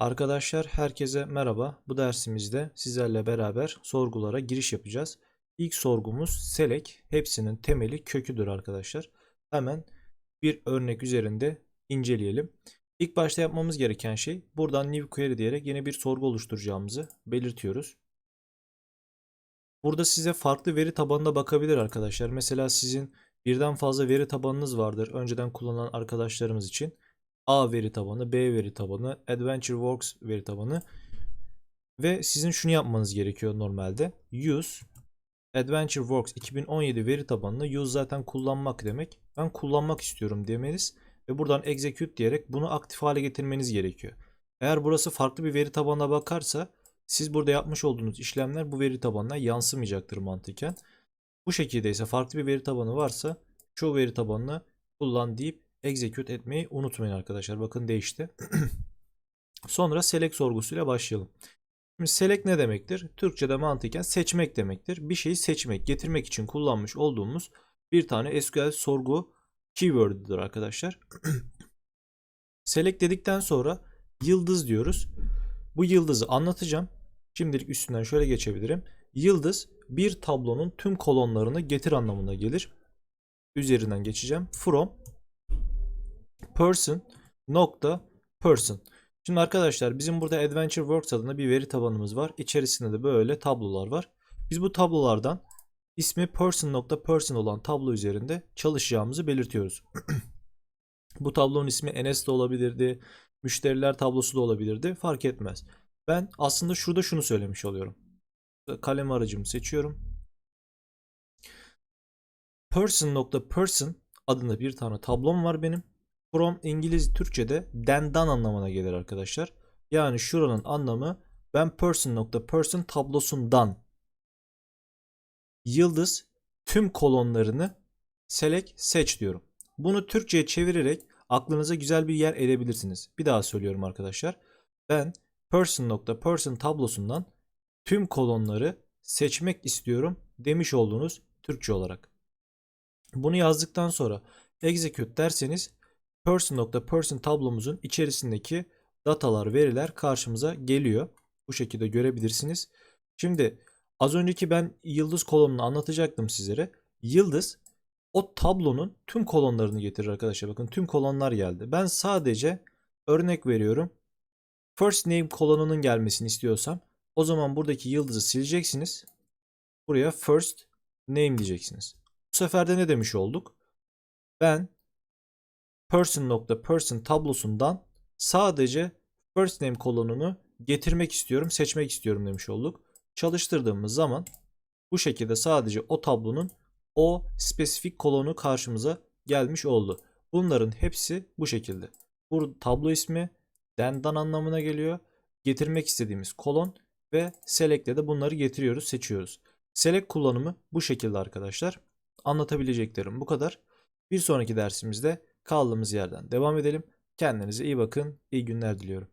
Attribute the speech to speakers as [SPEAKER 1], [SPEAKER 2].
[SPEAKER 1] Arkadaşlar herkese merhaba. Bu dersimizde sizlerle beraber sorgulara giriş yapacağız. İlk sorgumuz select. Hepsinin temeli köküdür arkadaşlar. Hemen bir örnek üzerinde inceleyelim. İlk başta yapmamız gereken şey buradan new query diyerek yeni bir sorgu oluşturacağımızı belirtiyoruz. Burada size farklı veri tabanına bakabilir arkadaşlar. Mesela sizin birden fazla veri tabanınız vardır önceden kullanan arkadaşlarımız için. A veri tabanı, B veri tabanı, AdventureWorks veri tabanı ve sizin şunu yapmanız gerekiyor normalde. Use AdventureWorks 2017 veri tabanını use zaten kullanmak demek. Ben kullanmak istiyorum demeniz ve buradan execute diyerek bunu aktif hale getirmeniz gerekiyor. Eğer burası farklı bir veri tabanına bakarsa siz burada yapmış olduğunuz işlemler bu veri tabanına yansımayacaktır mantıken. Bu şekilde ise farklı bir veri tabanı varsa çoğu veri tabanını kullan deyip execute etmeyi unutmayın arkadaşlar. Bakın değişti. Sonra select sorgusuyla başlayalım. Şimdi select ne demektir? Türkçe'de mantıken seçmek demektir. Bir şeyi seçmek, getirmek için kullanmış olduğumuz bir tane SQL sorgu keyword'üdür arkadaşlar. select dedikten sonra yıldız diyoruz. Bu yıldızı anlatacağım. Şimdilik üstünden şöyle geçebilirim. Yıldız bir tablonun tüm kolonlarını getir anlamına gelir. Üzerinden geçeceğim. From person nokta person. Şimdi arkadaşlar bizim burada AdventureWorks adında bir veri tabanımız var. İçerisinde de böyle tablolar var. Biz bu tablolardan ismi person nokta person olan tablo üzerinde çalışacağımızı belirtiyoruz. bu tablonun ismi Enes de olabilirdi. Müşteriler tablosu da olabilirdi. Fark etmez. Ben aslında şurada şunu söylemiş oluyorum. Kalem aracımı seçiyorum. Person nokta person adında bir tane tablom var benim. From İngiliz Türkçe'de dendan anlamına gelir arkadaşlar. Yani şuranın anlamı ben person nokta person tablosundan yıldız tüm kolonlarını select seç diyorum. Bunu Türkçe'ye çevirerek aklınıza güzel bir yer edebilirsiniz. Bir daha söylüyorum arkadaşlar. Ben person nokta person tablosundan tüm kolonları seçmek istiyorum demiş olduğunuz Türkçe olarak. Bunu yazdıktan sonra execute derseniz person.person tablomuzun içerisindeki datalar, veriler karşımıza geliyor. Bu şekilde görebilirsiniz. Şimdi az önceki ben yıldız kolonunu anlatacaktım sizlere. Yıldız o tablonun tüm kolonlarını getirir arkadaşlar. Bakın tüm kolonlar geldi. Ben sadece örnek veriyorum. First name kolonunun gelmesini istiyorsam o zaman buradaki yıldızı sileceksiniz. Buraya first name diyeceksiniz. Bu sefer de ne demiş olduk? Ben person.person person tablosundan sadece first name kolonunu getirmek istiyorum, seçmek istiyorum demiş olduk. Çalıştırdığımız zaman bu şekilde sadece o tablonun o spesifik kolonu karşımıza gelmiş oldu. Bunların hepsi bu şekilde. Bu tablo ismi dendan anlamına geliyor. Getirmek istediğimiz kolon ve select'te de bunları getiriyoruz, seçiyoruz. Select kullanımı bu şekilde arkadaşlar. Anlatabileceklerim bu kadar. Bir sonraki dersimizde kaldığımız yerden devam edelim. Kendinize iyi bakın. İyi günler diliyorum.